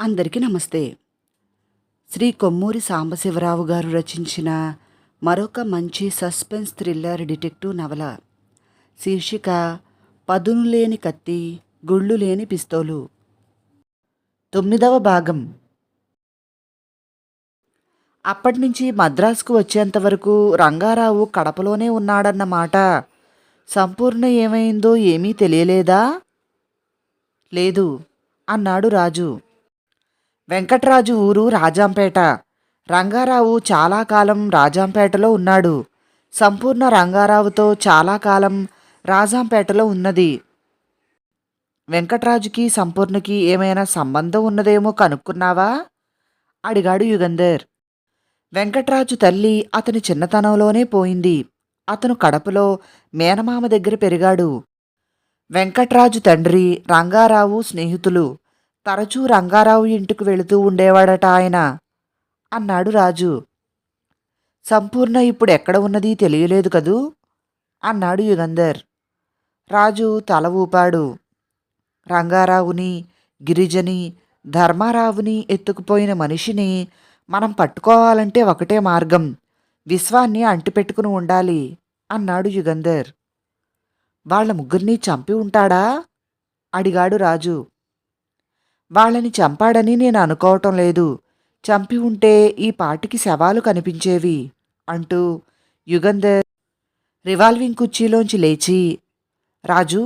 అందరికీ నమస్తే. శ్రీ కొమ్మూరి సాంబశివరావు గారు రచించిన మరొక మంచి సస్పెన్స్ థ్రిల్లర్ డిటెక్టివ్ నవల. శీర్షిక పదును లేని కత్తి గుళ్ళు లేని పిస్తోలు. తొమ్మిదవ భాగం. అప్పటి నుంచి మద్రాసుకు వచ్చేంతవరకు రంగారావు కడపలోనే ఉన్నాడన్నమాట సంపూర్ణ ఏమైందో ఏమీ తెలియలేదా? లేదు అన్నాడు రాజు. వెంకట్రాజు ఊరు రాజాంపేట. రంగారావు చాలా కాలం రాజాంపేటలో ఉన్నాడు. సంపూర్ణ రంగారావుతో చాలా కాలం రాజాంపేటలో ఉన్నది. వెంకట్రాజుకి సంపూర్ణకి ఏమైనా సంబంధం ఉన్నదేమో కనుక్కున్నావా? అడిగాడు యుగంధర్. వెంకట్రాజు తల్లి అతని చిన్నతనంలోనే పోయింది. అతను కడపలో మేనమామ దగ్గర పెరిగాడు. వెంకట్రాజు తండ్రి రంగారావు స్నేహితులు. తరచూ రంగారావు ఇంటికి వెళుతూ ఉండేవాడట ఆయన. అన్నాడు రాజు. సంపూర్ణ ఇప్పుడు ఎక్కడ ఉన్నది తెలియలేదు కదూ? అన్నాడు యుగంధర్. రాజు తల ఊపాడు. రంగారావుని గిరిజని ధర్మారావుని ఎత్తుకుపోయిన మనిషిని మనం పట్టుకోవాలంటే ఒకటే మార్గం. విశ్వాన్ని అంటిపెట్టుకుని ఉండాలి అన్నాడు యుగంధర్. వాళ్ళ ముగ్గురిని చంపి ఉంటాడా? అడిగాడు రాజు. వాళ్ళని చంపాడని నేను అనుకోవటం లేదు. చంపి ఉంటే ఈ పాటికి శవాలు కనిపించేవి అంటూ యుగంధర్ రివాల్వింగ్ కుర్చీలోంచి లేచి రాజు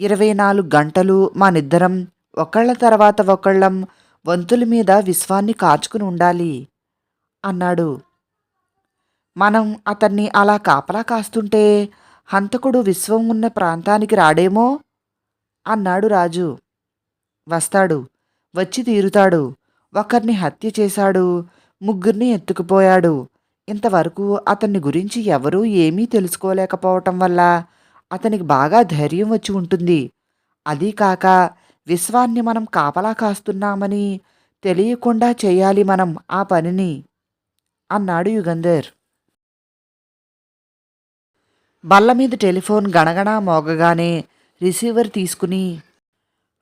ఇరవై నాలుగు గంటలు మానిద్దరం ఒకళ్ళ తర్వాత ఒకళ్ళం వంతుల మీద విశ్వాన్ని కాచుకుని ఉండాలి అన్నాడు. మనం అతన్ని అలా కాపలా కాస్తుంటే హంతకుడు విశ్వం ఉన్న ప్రాంతానికి రాడేమో అన్నాడు రాజు. వస్తాడు వచ్చి తీరుతాడు. ఒకరిని హత్య చేశాడు. ముగ్గురిని ఎత్తుకుపోయాడు. ఇంతవరకు అతన్ని గురించి ఎవరూ ఏమీ తెలుసుకోలేకపోవటం వల్ల అతనికి బాగా ధైర్యం వచ్చి ఉంటుంది. అదీ కాక విశ్వాన్ని మనం కాపలా కాస్తున్నామని తెలియకుండా చేయాలి మనం ఆ పనిని అన్నాడు యుగంధర్. బల్ల మీద టెలిఫోన్ గణగణా మోగగానే రిసీవర్ తీసుకుని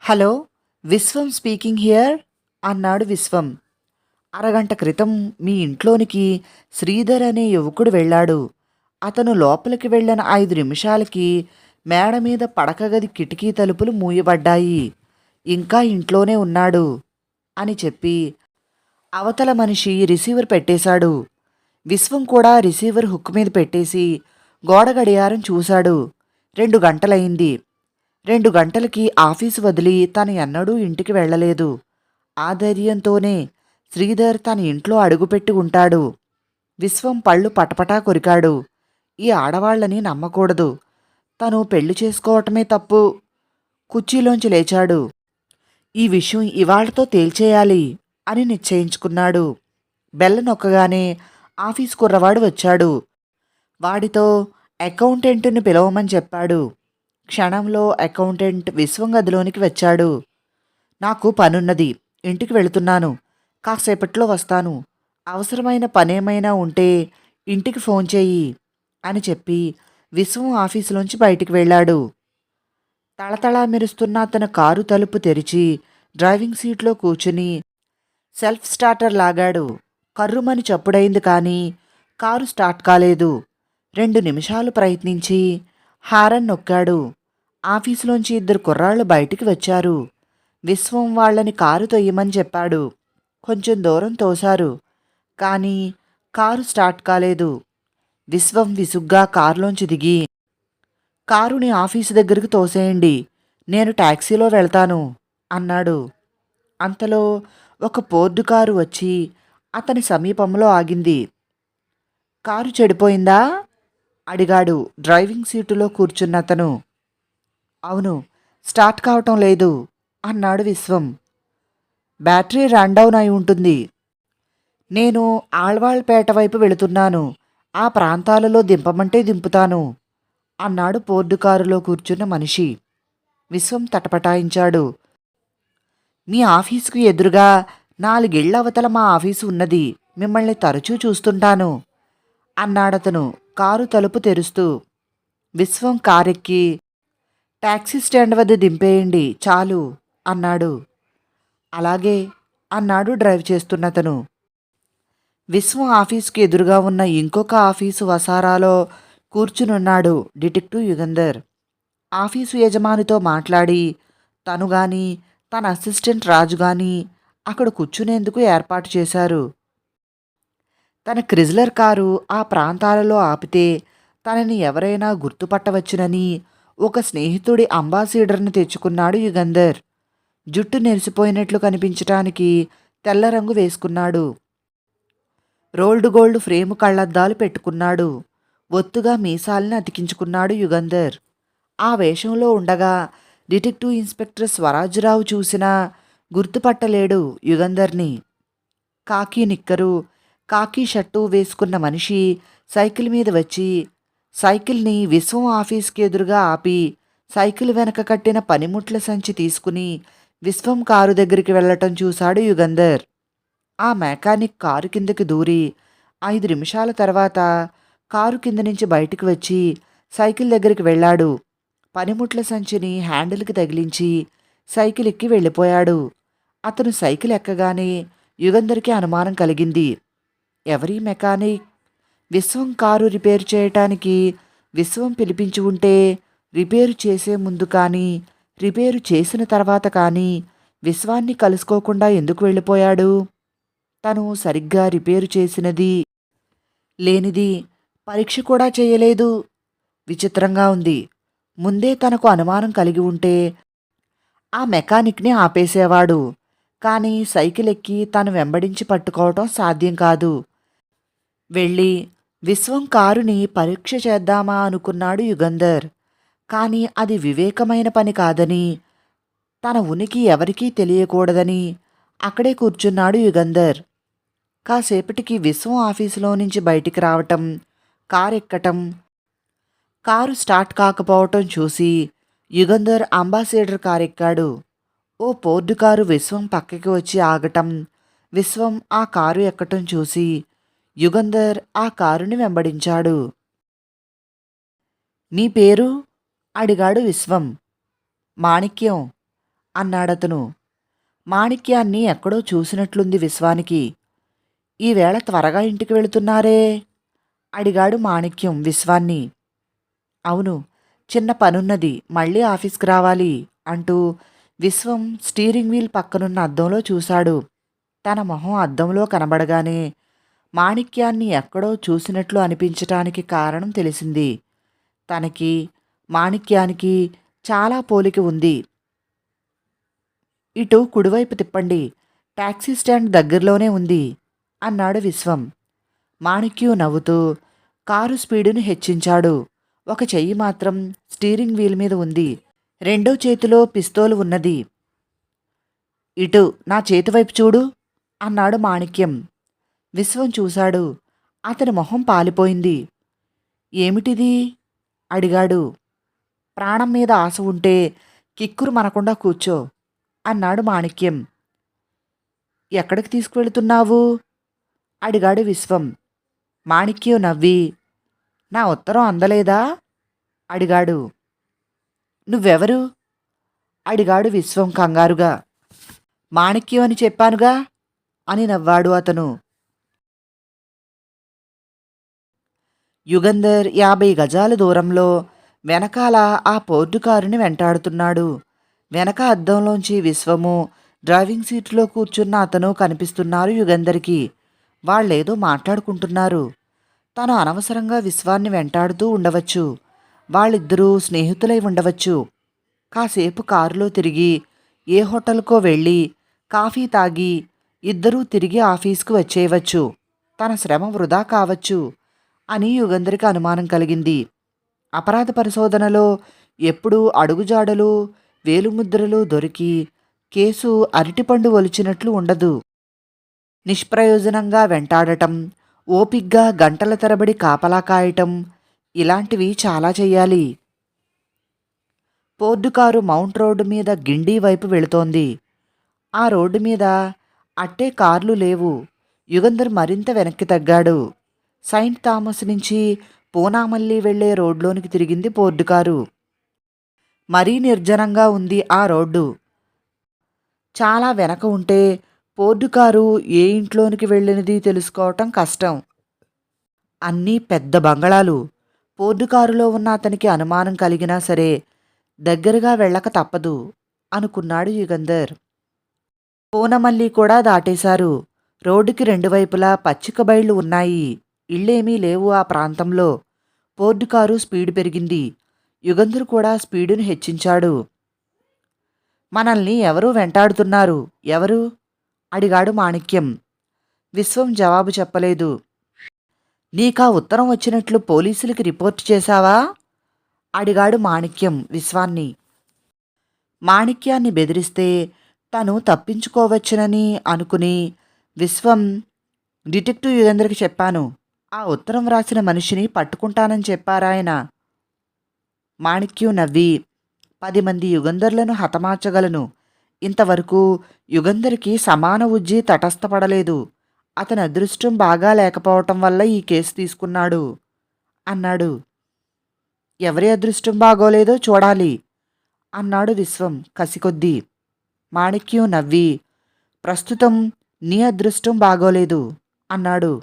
హలో విశ్వం స్పీకింగ్ హియర్ అన్నాడు విశ్వం. అరగంట క్రితం మీ ఇంట్లోనికి శ్రీధర్ అనే యువకుడు వెళ్ళాడు. అతను లోపలికి వెళ్ళిన ఐదు నిమిషాలకి మేడ మీద పడక గది కిటికీ తలుపులు మూయబడ్డాయి. ఇంకా ఇంట్లోనే ఉన్నాడు అని చెప్పి అవతల మనిషి రిసీవర్ పెట్టేశాడు. విశ్వం కూడా రిసీవర్ హుక్ మీద పెట్టేసి గోడ గడియారం చూశాడు. రెండు గంటలయింది రెండు గంటలకి ఆఫీసు వదిలి తను ఎన్నడూ ఇంటికి వెళ్ళలేదు. ఆ ధైర్యంతోనే శ్రీధర్ తన ఇంట్లో అడుగుపెట్టి ఉంటాడు. విశ్వం పళ్ళు పటపటా కొరికాడు. ఈ ఆడవాళ్ళని నమ్మకూడదు. తను పెళ్ళి చేసుకోవటమే తప్పు. కుర్చీలోంచి లేచాడు. ఈ విషయం ఇవాళ్ళతో తేల్చేయాలి అని నిశ్చయించుకున్నాడు. బెల్ల నొక్కగానే ఆఫీస్ కుర్రవాడు వచ్చాడు. వాడితో అకౌంటెంట్ని పిలవమని చెప్పాడు. క్షణంలో అకౌంటెంట్ విశ్వం గదిలోనికి వచ్చాడు. నాకు పనున్నది ఇంటికి వెళుతున్నాను కాసేపట్లో వస్తాను. అవసరమైన పనేమైనా ఉంటే ఇంటికి ఫోన్ చేయి అని చెప్పి విశ్వం ఆఫీసులోంచి బయటికి వెళ్ళాడు. తళతళా మెరుస్తున్న అతను కారు తలుపు తెరిచి డ్రైవింగ్ సీట్లో కూర్చుని సెల్ఫ్ స్టార్టర్ లాగాడు. కర్రుమని చప్పుడైంది కానీ కారు స్టార్ట్ కాలేదు. రెండు నిమిషాలు ప్రయత్నించి హారన్ నొక్కాడు. ఆఫీసులోంచి ఇద్దరు కుర్రాళ్ళు బయటికి వచ్చారు. విశ్వం వాళ్ళని కారు తొయ్యమని చెప్పాడు. కొంచెం దూరం తోశారు. కానీ కారు స్టార్ట్ కాలేదు. విశ్వం విసుగ్గా కారులోంచి దిగి కారుని ఆఫీసు దగ్గరికి తోసేయండి. నేను ట్యాక్సీలో వెళ్తాను అన్నాడు. అంతలో ఒక పోర్డు కారు వచ్చి అతని సమీపంలో ఆగింది. కారు చెడిపోయిందా? అడిగాడు డ్రైవింగ్ సీటులో కూర్చున్నతను అవును స్టార్ట్ కావటం లేదు అన్నాడు విశ్వం. బ్యాటరీ రన్ డౌన్ అయి ఉంటుంది. నేను ఆళ్వాళ్పేట వైపు వెళుతున్నాను. ఆ ప్రాంతాలలో దింపమంటే దింపుతాను అన్నాడు పోర్డు కారులో కూర్చున్న మనిషి. విశ్వం తటపటాయించాడు. మీ ఆఫీసుకు ఎదురుగా నాలుగేళ్ళ అవతల మా ఆఫీసు ఉన్నది మిమ్మల్ని తరచూ చూస్తుంటాను అన్నాడతను కారు తలుపు తెరుస్తూ. విశ్వం కారెక్కి టాక్సీ స్టాండ్ వద్ద దింపేయండి చాలు అన్నాడు. అలాగే అన్నాడు డ్రైవ్ చేస్తున్నతను. విశ్వం ఆఫీసుకి ఎదురుగా ఉన్న ఇంకొక ఆఫీసు వసారాలో కూర్చునున్నాడు డిటెక్టివ్ యుగంధర్. ఆఫీసు యజమానితో మాట్లాడి తను గాని తన అసిస్టెంట్ రాజు గాని అక్కడ కూర్చునేందుకు ఏర్పాటు చేశారు. తన క్రిజ్లర్ కారు ఆ ప్రాంతాలలో ఆపితే తనని ఎవరైనా గుర్తుపట్టవచ్చునని ఒక స్నేహితుడి అంబాసిడర్ని తెచ్చుకున్నాడు యుగంధర్. జుట్టు నెరిసిపోయినట్లు కనిపించటానికి తెల్ల రంగు వేసుకున్నాడు. రోల్డ్ గోల్డ్ ఫ్రేము కళ్ళద్దాలు పెట్టుకున్నాడు. ఒత్తుగా మీసాల్ని అతికించుకున్నాడు యుగంధర్. ఆ వేషంలో ఉండగా డిటెక్టివ్ ఇన్స్పెక్టర్ స్వరాజ్రావు చూసినా గుర్తుపట్టలేడు యుగంధర్ని. కాకి నిక్కరు కాకి షర్టు వేసుకున్న మనిషి సైకిల్ మీద వచ్చి సైకిల్ని విశ్వం ఆఫీస్కి ఎదురుగా ఆపి సైకిల్ వెనక కట్టిన పనిముట్ల సంచి తీసుకుని విశ్వం కారు దగ్గరికి వెళ్ళటం చూశాడు యుగంధర్. ఆ మెకానిక్ కారు కిందకి దూరి ఐదు నిమిషాల తర్వాత కారు కింద నుంచి బయటికి వచ్చి సైకిల్ దగ్గరికి వెళ్ళాడు. పనిముట్ల సంచిని హ్యాండిల్కి తగిలించి సైకిల్ ఎక్కి వెళ్ళిపోయాడు. అతను సైకిల్ ఎక్కగానే యుగంధర్కి అనుమానం కలిగింది. ఎవరి మెకానిక్ విశ్వం కారు రిపేర్ చేయటానికి విశ్వం పిలిపించి ఉంటే రిపేరు చేసే ముందు కానీ రిపేరు చేసిన తర్వాత కానీ విశ్వాన్ని కలుసుకోకుండా ఎందుకు వెళ్ళిపోయాడు? తను సరిగ్గా రిపేరు చేసినది లేనిది పరీక్ష కూడా చేయలేదు. విచిత్రంగా ఉంది. ముందే తనకు అనుమానం కలిగి ఉంటే ఆ మెకానిక్ని ఆపేసేవాడు. కానీ సైకిల్ ఎక్కి తను వెంబడించి పట్టుకోవటం సాధ్యం కాదు. వెళ్ళి విశ్వం కారుని పరీక్ష చేద్దామా అనుకున్నాడు యుగంధర్. కానీ అది వివేకమైన పని కాదని తన ఉనికి ఎవరికీ తెలియకూడదని అక్కడే కూర్చున్నాడు యుగంధర్. కాసేపటికి విశ్వం ఆఫీసులో నుంచి బయటికి రావటం కారు ఎక్కటం కారు స్టార్ట్ కాకపోవటం చూసి యుగంధర్ అంబాసిడర్ కారు ఎక్కాడు. ఓ పోర్డు కారు విశ్వం పక్కకి వచ్చి ఆగటం విశ్వం ఆ కారు ఎక్కటం చూసి యుగంధర్ ఆ కారుని వెంబడించాడు. నీ పేరు అడిగాడు విశ్వం. మాణిక్యం అన్నాడతను. మాణిక్యాన్ని ఎక్కడో చూసినట్లుంది విశ్వానికి. ఈవేళ త్వరగా ఇంటికి వెళుతున్నారే అడిగాడు మాణిక్యం విశ్వాన్ని. అవును చిన్న పనున్నది. మళ్ళీ ఆఫీస్కి రావాలి అంటూ విశ్వం స్టీరింగ్ వీల్ పక్కనున్న అద్దంలో చూశాడు. తన మొహం అద్దంలో కనబడగానే మాణిక్యాన్ని ఎక్కడో చూసినట్లు అనిపించటానికి కారణం తెలిసింది. తనకి మాణిక్యానికి చాలా పోలిక ఉంది. ఇటు కుడివైపు తిప్పండి. టాక్సీ స్టాండ్ దగ్గరలోనే ఉంది అన్నాడు విశ్వం. మాణిక్యు నవ్వుతూ కారు స్పీడును హెచ్చించాడు. ఒక చెయ్యి మాత్రం స్టీరింగ్ వీల్ మీద ఉంది. రెండో చేతిలో పిస్తోలు ఉన్నది. ఇటు నా చేతివైపు చూడు అన్నాడు మాణిక్యం. విశ్వం చూశాడు. అతని మొహం పాలిపోయింది. ఏమిటిది? అడిగాడు. ప్రాణం మీద ఆశ ఉంటే కిక్కురు మనకుండా కూర్చో అన్నాడు మాణిక్యం. ఎక్కడికి తీసుకువెళుతున్నావు? అడిగాడు విశ్వం. మాణిక్యం నవ్వి. నా ఉత్తరం అందలేదా? అడిగాడు. నువ్వెవరు? అడిగాడు విశ్వం కంగారుగా. మాణిక్యం అని చెప్పానుగా? అని నవ్వాడు అతను. యుగంధర్ యాభై గజాల దూరంలో వెనకాల ఆ పోర్టు కారుని వెంటాడుతున్నాడు. వెనక అద్దంలోంచి విశ్వము డ్రైవింగ్ సీట్లో కూర్చున్న అతను కనిపిస్తున్నారు యుగంధర్కి. వాళ్ళేదో మాట్లాడుకుంటున్నారు. తను అనవసరంగా విశ్వాన్ని వెంటాడుతూ ఉండవచ్చు. వాళ్ళిద్దరూ స్నేహితులై ఉండవచ్చు. కాసేపు కారులో తిరిగి ఏ హోటల్కో వెళ్ళి కాఫీ తాగి ఇద్దరూ తిరిగి ఆఫీస్కు వచ్చేయవచ్చు. తన శ్రమ వృధా కావచ్చు. అని యుగంధరికి అనుమానం కలిగింది. అపరాధ పరిశోధనలో ఎప్పుడూ అడుగుజాడలు వేలుముద్రలు దొరికి కేసు అరటిపండు ఒలిచినట్లు ఉండదు. నిష్ప్రయోజనంగా వెంటాడటం ఓపిగ్గా గంటల తరబడి కాపలా కాయటం ఇలాంటివి చాలా చెయ్యాలి. పోర్డు కారు మౌంట్ రోడ్డు మీద గిండి వైపు వెళుతోంది. ఆ రోడ్డు మీద అట్టే కార్లు లేవు. యుగంధర్ మరింత వెనక్కి తగ్గాడు. సైంట్ థామస్ నుంచి పూనామల్లి వెళ్ళే రోడ్లోనికి తిరిగింది పోర్డు కారు మరీ నిర్జనంగా ఉంది ఆ రోడ్డు. చాలా వెనక ఉంటే పోర్డు కారు ఏ ఇంట్లోనికి వెళ్ళినది తెలుసుకోవటం కష్టం. అన్నీ పెద్ద బంగళాలు. పోర్డు కారులో ఉన్న అతనికి అనుమానం కలిగినా సరే దగ్గరగా వెళ్ళక తప్పదు అనుకున్నాడు యుగంధర్. పూనమల్లి కూడా దాటేశారు. రోడ్డుకి రెండు వైపులా పచ్చిక బయళ్ళు ఉన్నాయి. ఇళ్ళేమీ లేవు ఆ ప్రాంతంలో. పోర్డు కారు స్పీడ్ పెరిగింది. యుగంధర్ కూడా స్పీడును హెచ్చించాడు. మనల్ని ఎవరు వెంటాడుతున్నారు? ఎవరు? అడిగాడు మాణిక్యం. విశ్వం జవాబు చెప్పలేదు. నీకా ఉత్తరం వచ్చినట్లు పోలీసులకి రిపోర్ట్ చేశావా? అడిగాడు మాణిక్యం విశ్వాన్ని. మాణిక్యాన్ని బెదిరిస్తే తను తప్పించుకోవచ్చునని అనుకుని విశ్వం డిటెక్టివ్ యుగేంద్రకి చెప్పాను. ఆ ఉత్తరం వ్రాసిన మనిషిని పట్టుకుంటానని చెప్పారాయన. మాణిక్యం నవ్వి పది మంది యుగంధర్లను హతమార్చగలను. ఇంతవరకు యుగంధర్కి సమాన ఉజ్జి తటస్థపడలేదు. అతని అదృష్టం బాగా లేకపోవటం వల్ల ఈ కేసు తీసుకున్నాడు. అన్నాడు. ఎవరి అదృష్టం బాగోలేదో చూడాలి అన్నాడు విశ్వం కసికొద్దీ. మాణిక్యం నవ్వి ప్రస్తుతం నీ అదృష్టం బాగోలేదు అన్నాడు.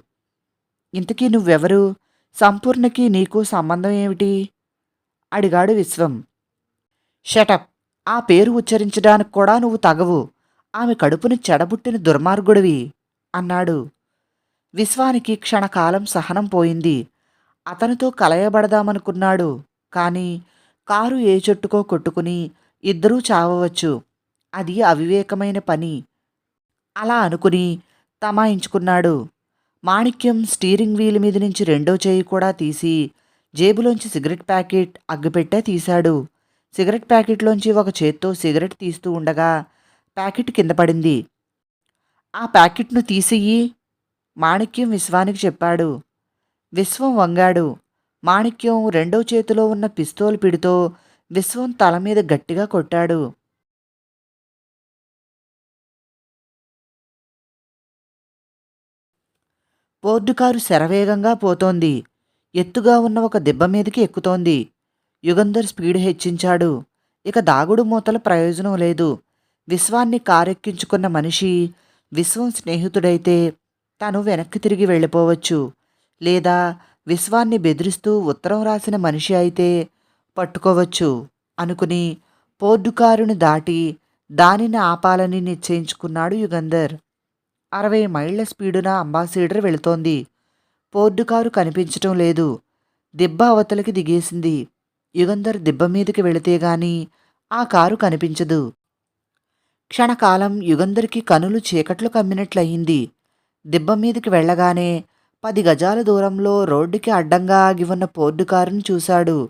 ఇంతకీ నువ్వెవరు? సంపూర్ణకి నీకు సంబంధం ఏమిటి? అడిగాడు విశ్వం. షటప్ ఆ పేరు ఉచ్చరించడానికి కూడా నువ్వు తగవు. ఆమె కడుపును చెడబుట్టిన దుర్మార్గుడివి అన్నాడు. విశ్వానికి క్షణకాలం సహనం పోయింది. అతనితో కలయబడదామనుకున్నాడు. కానీ కారు ఏ చెట్టుకో కొట్టుకుని ఇద్దరూ చావవచ్చు. అది అవివేకమైన పని. అలా అనుకుని తమాయించుకున్నాడు. మాణిక్యం స్టీరింగ్ వీల్ మీద నుంచి రెండో చేయి కూడా తీసి జేబులోంచి సిగరెట్ ప్యాకెట్ అగ్గిపెట్టే తీశాడు. సిగరెట్ ప్యాకెట్లోంచి ఒక చేత్తో సిగరెట్ తీస్తూ ఉండగా ప్యాకెట్ కింద పడింది. ఆ ప్యాకెట్ను తీసియ్యి మాణిక్యం విశ్వానికి చెప్పాడు. విశ్వం వంగాడు. మాణిక్యం రెండో చేతిలో ఉన్న పిస్తోల్ పిడితో విశ్వం తల మీద గట్టిగా కొట్టాడు. పోర్డు కారు శరవేగంగా పోతోంది. ఎత్తుగా ఉన్న ఒక దెబ్బ మీదకి ఎక్కుతోంది. యుగంధర్ స్పీడ్ హెచ్చించాడు. ఇక దాగుడు మూతల ప్రయోజనం లేదు. విశ్వాన్ని కారెక్కించుకున్న మనిషి విశ్వం స్నేహితుడైతే తను వెనక్కి తిరిగి వెళ్ళిపోవచ్చు. లేదా విశ్వాన్ని బెదిరిస్తూ ఉత్తరం రాసిన మనిషి అయితే పట్టుకోవచ్చు అనుకుని పోర్డు కారును దాటి దానిని ఆపాలని నిశ్చయించుకున్నాడు యుగంధర్. అరవై మైళ్ళ స్పీడున అంబాసిడర్ వెళుతోంది. పోర్డు కారు కనిపించటం లేదు. దిబ్బ అవతలకి దిగేసింది. యుగంధర్ దిబ్బ మీదకి వెళితే గాని ఆ కారు కనిపించదు. క్షణకాలం యుగంధర్కి కనులు చీకట్లు కమ్మినట్లయింది. దిబ్బ మీదకి వెళ్ళగానే పది గజాల దూరంలో రోడ్డుకి అడ్డంగా ఆగి ఉన్న పోర్డు కారును చూశాడు.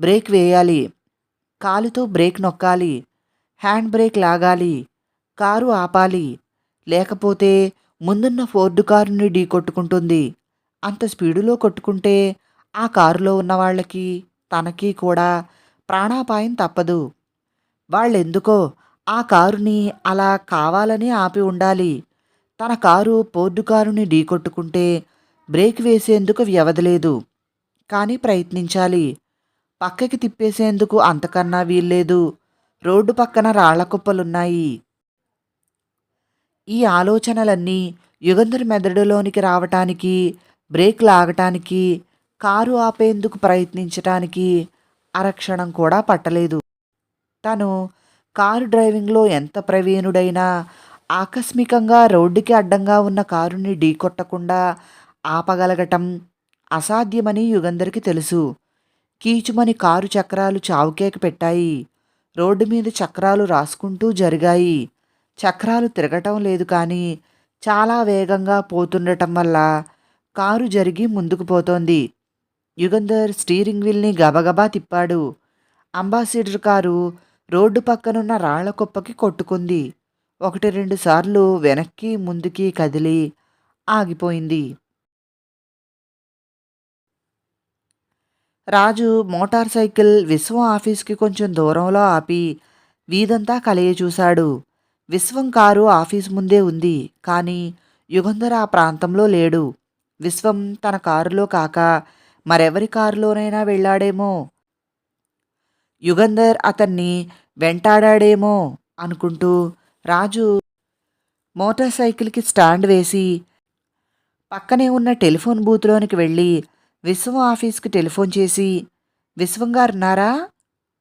బ్రేక్ వేయాలి. కాలుతో బ్రేక్ నొక్కాలి. హ్యాండ్ బ్రేక్ లాగాలి. కారు ఆపాలి. లేకపోతే ముందున్న ఫోర్డు కారుని ఢీ కొట్టుకుంటుంది అంత స్పీడులో కొట్టుకుంటే ఆ కారులో ఉన్న వాళ్ళకి తనకి కూడా ప్రాణాపాయం తప్పదు. వాళ్ళెందుకో ఆ కారుని అలా కావాలని ఆపి ఉండాలి. తన కారు పోర్డు కారుని ఢీకొట్టుకుంటే బ్రేక్ వేసేందుకు వ్యవధలేదు కానీ ప్రయత్నించాలి. పక్కకి తిప్పేసేందుకు అంతకన్నా వీల్లేదు. రోడ్డు పక్కన రాళ్ళ కుప్పలున్నాయి. ఈ ఆలోచనలన్నీ యుగంధర్ మెదడులోనికి రావటానికి బ్రేక్ లాగటానికి కారు ఆపేందుకు ప్రయత్నించటానికి అరక్షణం కూడా పట్టలేదు. తను కారు డ్రైవింగ్లో ఎంత ప్రవీణుడైనా ఆకస్మికంగా రోడ్డుకి అడ్డంగా ఉన్న కారుని ఢీకొట్టకుండా ఆపగలగటం అసాధ్యమని యుగంధర్కి తెలుసు. కీచుమని కారు చక్రాలు చావుకేక పెట్టాయి. రోడ్డు మీద చక్రాలు రాసుకుంటూ జరిగాయి. చక్రాలు తిరగటం లేదు కానీ చాలా వేగంగా పోతుండటం వల్ల కారు జరిగి ముందుకు పోతోంది. యుగంధర్ స్టీరింగ్ వీల్ని గబగబా తిప్పాడు. అంబాసిడర్ కారు రోడ్డు పక్కనున్న రాళ్ళ కుప్పకి కొట్టుకుంది. ఒకటి రెండు సార్లు వెనక్కి ముందుకి కదిలి ఆగిపోయింది. రాజు మోటార్ సైకిల్ విశ్వం ఆఫీస్కి కొంచెం దూరంలో ఆపి వీధంతా కలయ చూశాడు. విశ్వం కారు ఆఫీస్ ముందే ఉంది కానీ యుగంధర్ ఆ ప్రాంతంలో లేడు. విశ్వం తన కారులో కాక మరెవరి కారులోనైనా వెళ్ళాడేమో. యుగంధర్ అతన్ని వెంటాడాడేమో అనుకుంటూ రాజు మోటార్ సైకిల్కి స్టాండ్ వేసి పక్కనే ఉన్న టెలిఫోన్ బూత్లోనికి వెళ్ళి విశ్వం ఆఫీస్కి టెలిఫోన్ చేసి విశ్వం గారున్నారా?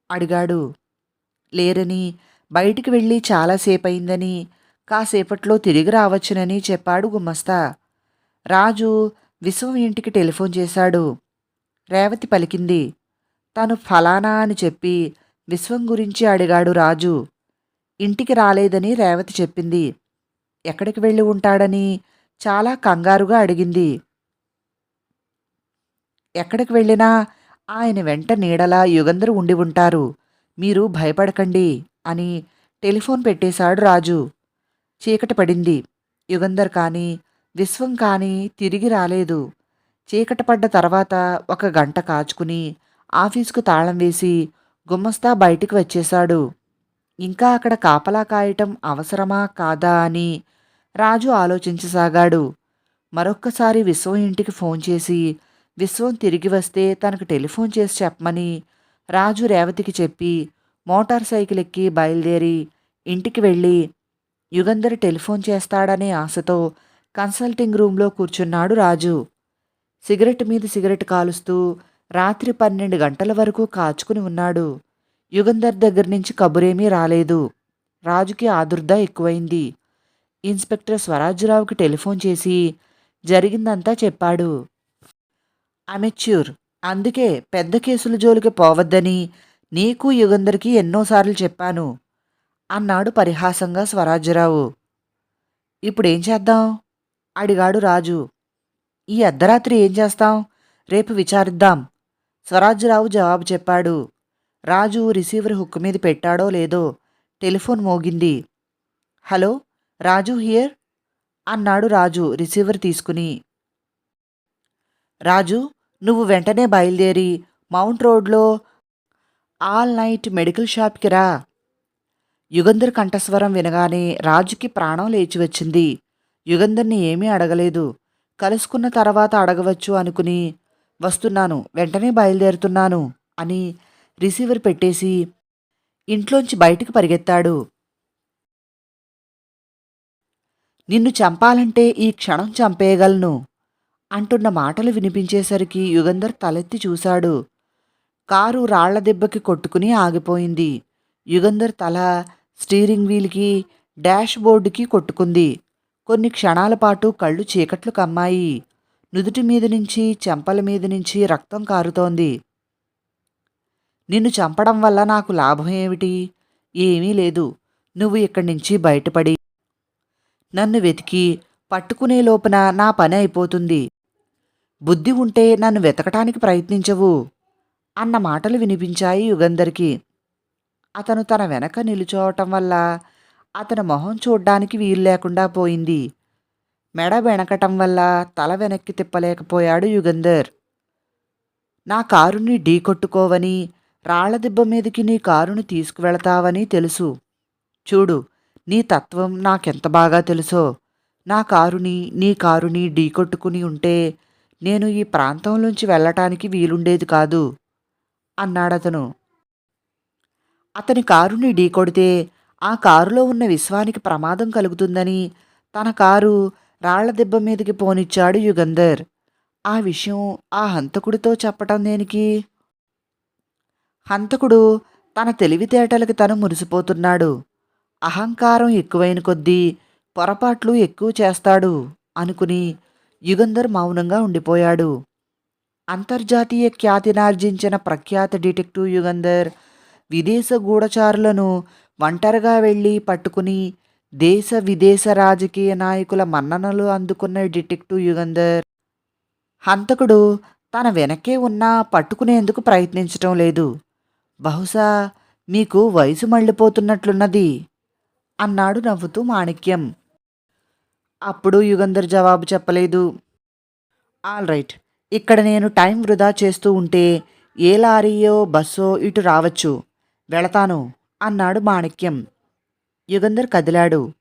అడిగాడు. లేరని బయటికి వెళ్ళి చాలాసేపు అయిందని కాసేపట్లో తిరిగి రావచ్చునని చెప్పాడు గుమస్తా. రాజు విశ్వం ఇంటికి టెలిఫోన్ చేశాడు. రేవతి పలికింది తను ఫలానా అని చెప్పి విశ్వం గురించి అడిగాడు రాజు. ఇంటికి రాలేదని రేవతి చెప్పింది. ఎక్కడికి వెళ్ళి ఉంటాడని చాలా కంగారుగా అడిగింది. ఎక్కడికి వెళ్ళినా ఆయన వెంట నీడలా యుగంధరు ఉండి ఉంటారు. మీరు భయపడకండి. అని టెలిఫోన్ పెట్టేశాడు రాజు. చీకటి పడింది. యుగంధర్ కానీ విశ్వం కానీ తిరిగి రాలేదు. చీకటి పడ్డ తర్వాత ఒక గంట కాచుకుని ఆఫీసుకు తాళం వేసి గుమ్మస్తా బయటికి వచ్చేశాడు. ఇంకా అక్కడ కాపలా కాయటం అవసరమా కాదా అని రాజు ఆలోచించసాగాడు. మరొక్కసారి విశ్వం ఇంటికి ఫోన్ చేసి విశ్వం తిరిగి వస్తే తనకు టెలిఫోన్ చేసి చెప్పమని రాజు రేవతికి చెప్పి మోటార్ సైకిల్ ఎక్కి బయలుదేరి ఇంటికి వెళ్ళి యుగంధర్ టెలిఫోన్ చేస్తాడనే ఆశతో కన్సల్టింగ్ రూమ్లో కూర్చున్నాడు రాజు. సిగరెట్ మీద సిగరెట్ కాలుస్తూ రాత్రి పన్నెండు గంటల వరకు కాచుకుని ఉన్నాడు. యుగంధర్ దగ్గర నుంచి కబురేమీ రాలేదు. రాజుకి ఆదుర్ద ఎక్కువైంది. ఇన్స్పెక్టర్ స్వరాజ్యరావుకి టెలిఫోన్ చేసి జరిగిందంతా చెప్పాడు. అమెచ్యూర్. అందుకే పెద్ద కేసుల జోలికి పోవద్దని నీకు యుగంధర్కి ఎన్నోసార్లు చెప్పాను. అన్నాడు పరిహాసంగా స్వరాజ్యరావు. ఇప్పుడేం చేద్దాం? అడిగాడు రాజు. ఈ అర్ధరాత్రి ఏం చేస్తాం? రేపు విచారిద్దాం. స్వరాజ్యరావు జవాబు చెప్పాడు. రాజు రిసీవర్ హుక్ మీద పెట్టాడో లేదో టెలిఫోన్ మోగింది. Hello Raju here? అన్నాడు రాజు రిసీవర్ తీసుకుని. రాజు నువ్వు వెంటనే బయలుదేరి మౌంట్ రోడ్లో ఆల్ నైట్ మెడికల్ షాప్కి రా. యుగంధర్ కంఠస్వరం వినగానే రాజుకి ప్రాణం లేచి వచ్చింది. యుగంధర్ని ఏమీ అడగలేదు. కలుసుకున్న తర్వాత అడగవచ్చు అనుకుని వస్తున్నాను వెంటనే బయలుదేరుతున్నాను అని రిసీవర్ పెట్టేసి ఇంట్లోంచి బయటికి పరిగెత్తాడు. నిన్ను చంపాలంటే ఈ క్షణం చంపేయగలను అంటున్న మాటలు వినిపించేసరికి యుగంధర్ తలెత్తి చూశాడు. కారు రాళ్ళ దెబ్బకి కొట్టుకుని ఆగిపోయింది. యుగంధర్ తల స్టీరింగ్ వీల్కి డాష్ బోర్డుకి కొట్టుకుంది. కొన్ని క్షణాల పాటు కళ్ళు చీకట్లు కమ్మాయి. నుదుటి మీద నుంచి చెంపల మీద నుంచి రక్తం కారుతోంది. నిన్ను చంపడం వల్ల నాకు లాభం ఏమిటి? ఏమీ లేదు. నువ్వు ఇక్కడి నుంచి బయటపడి నన్ను వెతికి పట్టుకునే లోపన నా పని అయిపోతుంది. బుద్ధి ఉంటే నన్ను వెతకటానికి ప్రయత్నించవు. అన్న మాటలు వినిపించాయి యుగంధర్కి. అతను తన వెనక నిలుచోవటం వల్ల అతని మొహం చూడ్డానికి వీలు లేకుండా పోయింది. మెడ వెనకటం వల్ల తల వెనక్కి తిప్పలేకపోయాడు యుగంధర్. నా కారుని ఢీకొట్టుకోవని రాళ్ళ దిబ్బ మీదకి నీ కారుని తీసుకువెళతావని తెలుసు. చూడు నీ తత్వం నాకెంత బాగా తెలుసో. నా కారుని నీ కారుని ఢీకొట్టుకుని ఉంటే నేను ఈ ప్రాంతంలోంచి వెళ్ళటానికి వీలుండేది కాదు. అన్నాడతను. అతని కారుని ఢీకొడితే ఆ కారులో ఉన్న విశ్వానికి ప్రమాదం కలుగుతుందని తన కారు రాళ్ళ దెబ్బ మీదకి పోనిచ్చాడు యుగంధర్. ఆ విషయం ఆ హంతకుడితో చెప్పటం దేనికి? హంతకుడు తన తెలివితేటలకి తను మురిసిపోతున్నాడు. అహంకారం ఎక్కువైన కొద్దీ పొరపాట్లు ఎక్కువ చేస్తాడు అనుకుని యుగంధర్ మౌనంగా ఉండిపోయాడు. అంతర్జాతీయ ఖ్యాతినార్జించిన ప్రఖ్యాత డిటెక్టివ్ యుగంధర్ విదేశ గూఢచారులను ఒంటరిగా వెళ్ళి పట్టుకుని దేశ విదేశ రాజకీయ నాయకుల మన్ననలు అందుకున్న డిటెక్టివ్ యుగంధర్. హంతకుడు తన వెనకే ఉన్నా పట్టుకునేందుకు ప్రయత్నించటం లేదు. బహుశా మీకు వయసు మళ్ళీపోతున్నట్లున్నది అన్నాడు నవ్వుతూ మాణిక్యం. అప్పుడు యుగంధర్ జవాబు చెప్పలేదు. All right. ఇక్కడ నేను టైం వృధా చేస్తూ ఉంటే ఏ లారీయో బస్సో ఇటు రావచ్చు. వెళతాను అన్నాడు మాణిక్యం. యుగంధర్ కదిలాడు.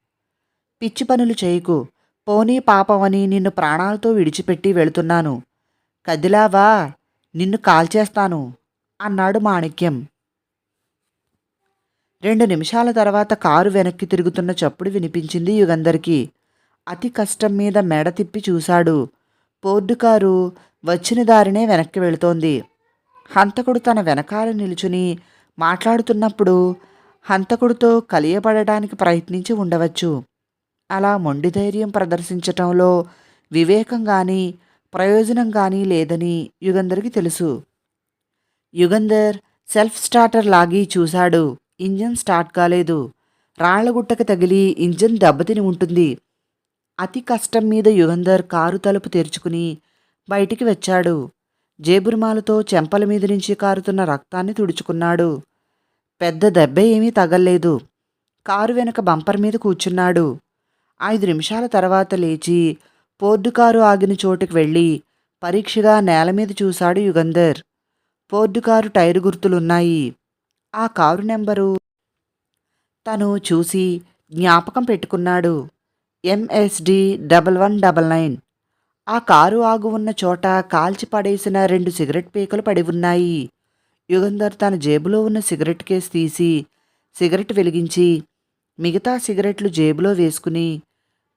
పిచ్చి పనులు చేయకు. పోనీ పాపమని నిన్ను ప్రాణాలతో విడిచిపెట్టి వెళుతున్నాను. కదిలావా? నిన్ను కాల్చేస్తాను అన్నాడు మాణిక్యం. రెండు నిమిషాల తర్వాత కారు వెనక్కి తిరుగుతున్న చప్పుడు వినిపించింది యుగంధర్కి. అతి కష్టం మీద మెడ తిప్పి చూశాడు. పోర్డు కారు వచ్చిన దారినే వెనక్కి వెళుతోంది. హంతకుడు తన వెనకాల నిలుచుని మాట్లాడుతున్నప్పుడు హంతకుడితో కలియబడడానికి ప్రయత్నించి ఉండవచ్చు. అలా మొండి ధైర్యం ప్రదర్శించటంలో వివేకం కానీ ప్రయోజనం కానీ లేదని యుగంధర్కి తెలుసు. యుగంధర్ సెల్ఫ్ స్టార్టర్ లాగి చూశాడు. ఇంజన్ స్టార్ట్ కాలేదు. రాళ్ళగుట్టకు తగిలి ఇంజన్ దెబ్బతిని ఉంటుంది. అతి కష్టం మీద యుగంధర్ కారు తలుపు తెరుచుకుని బయటికి వచ్చాడు. జేబురుమాలతో చెంపల మీద నుంచి కారుతున్న రక్తాన్ని తుడుచుకున్నాడు. పెద్ద దెబ్బ ఏమీ తగల్లేదు. కారు వెనక బంపర్ మీద కూర్చున్నాడు. ఐదు నిమిషాల తర్వాత లేచి పోర్డు కారు ఆగిన చోటుకు వెళ్ళి పరీక్షగా నేల మీద చూశాడు యుగంధర్. పోర్డు కారు టైరు గుర్తులున్నాయి. ఆ కారు నెంబరు తను చూసి జ్ఞాపకం పెట్టుకున్నాడు. MSD double one double nine. ఆ కారు ఆగు ఉన్న చోట కాల్చి పడేసిన రెండు సిగరెట్ పీకలు పడి ఉన్నాయి. యుగంధర్ తన జేబులో ఉన్న సిగరెట్ కేసు తీసి సిగరెట్ వెలిగించి మిగతా సిగరెట్లు జేబులో వేసుకుని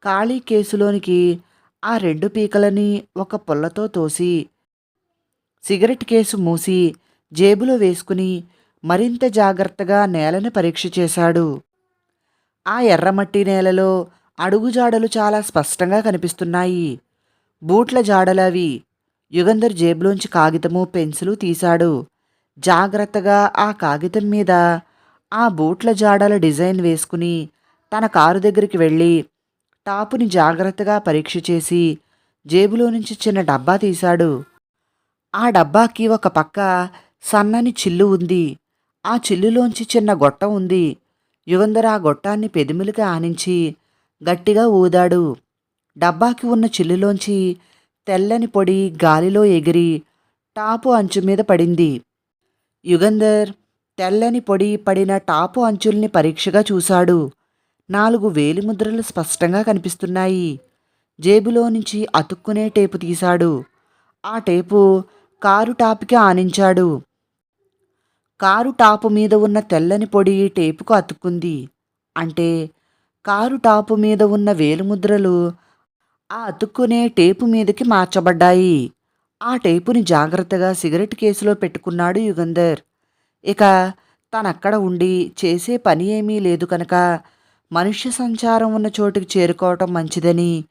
ఖాళీ కేసులోనికి ఆ రెండు పీకలని ఒక పుల్లతో తోసి సిగరెట్ కేసు మూసి జేబులో వేసుకుని మరింత జాగ్రత్తగా నేలను పరీక్ష చేశాడు. ఆ ఎర్రమట్టి నేలలో అడుగుజాడలు చాలా స్పష్టంగా కనిపిస్తున్నాయి. బూట్ల జాడలవి యుగంధర్ జేబులోంచి కాగితము పెన్సిలు తీశాడు. జాగ్రత్తగా ఆ కాగితం మీద ఆ బూట్ల జాడల డిజైన్ వేసుకుని తన కారు దగ్గరికి వెళ్ళి టాపుని జాగ్రత్తగా పరీక్ష చేసి జేబులో నుంచి చిన్న డబ్బా తీశాడు. ఆ డబ్బాకి ఒక పక్క సన్నని చిల్లు ఉంది. ఆ చిల్లులోంచి చిన్న గొట్టం ఉంది. యుగంధర్ ఆ గొట్టాన్ని పెదిమిలికి ఆనించి గట్టిగా ఊదాడు. డబ్బాకి ఉన్న చిల్లులోంచి తెల్లని పొడి గాలిలో ఎగిరి టాపు అంచు మీద పడింది. యుగంధర్ తెల్లని పొడి పడిన టాపు అంచుల్ని పరీక్షగా చూశాడు. నాలుగు వేలిముద్రలు స్పష్టంగా కనిపిస్తున్నాయి. జేబులో నుంచి అతుక్కునే టేపు తీశాడు. ఆ టేపు కారు టాపుకి ఆనించాడు. కారు టాపు మీద ఉన్న తెల్లని పొడి టేపుకు అతుక్కుంది. అంటే కారు టాపు మీద ఉన్న వేలుముద్రలు ఆ అతుక్కునే టేపు మీదకి మార్చబడ్డాయి. ఆ టేపుని జాగ్రత్తగా సిగరెట్ కేసులో పెట్టుకున్నాడు యుగంధర్. ఇక తనక్కడ ఉండి చేసే పని ఏమీ లేదు కనుక మనుష్య సంచారం ఉన్న చోటుకి చేరుకోవటం మంచిదని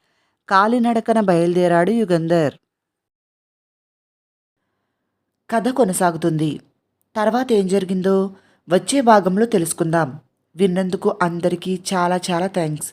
కాలినడకన బయలుదేరాడు యుగంధర్. కథ కొనసాగుతుంది. తర్వాత ఏం జరిగిందో వచ్చే భాగంలో తెలుసుకుందాం. విన్నందుకు అందరికీ చాలా చాలా థ్యాంక్స్.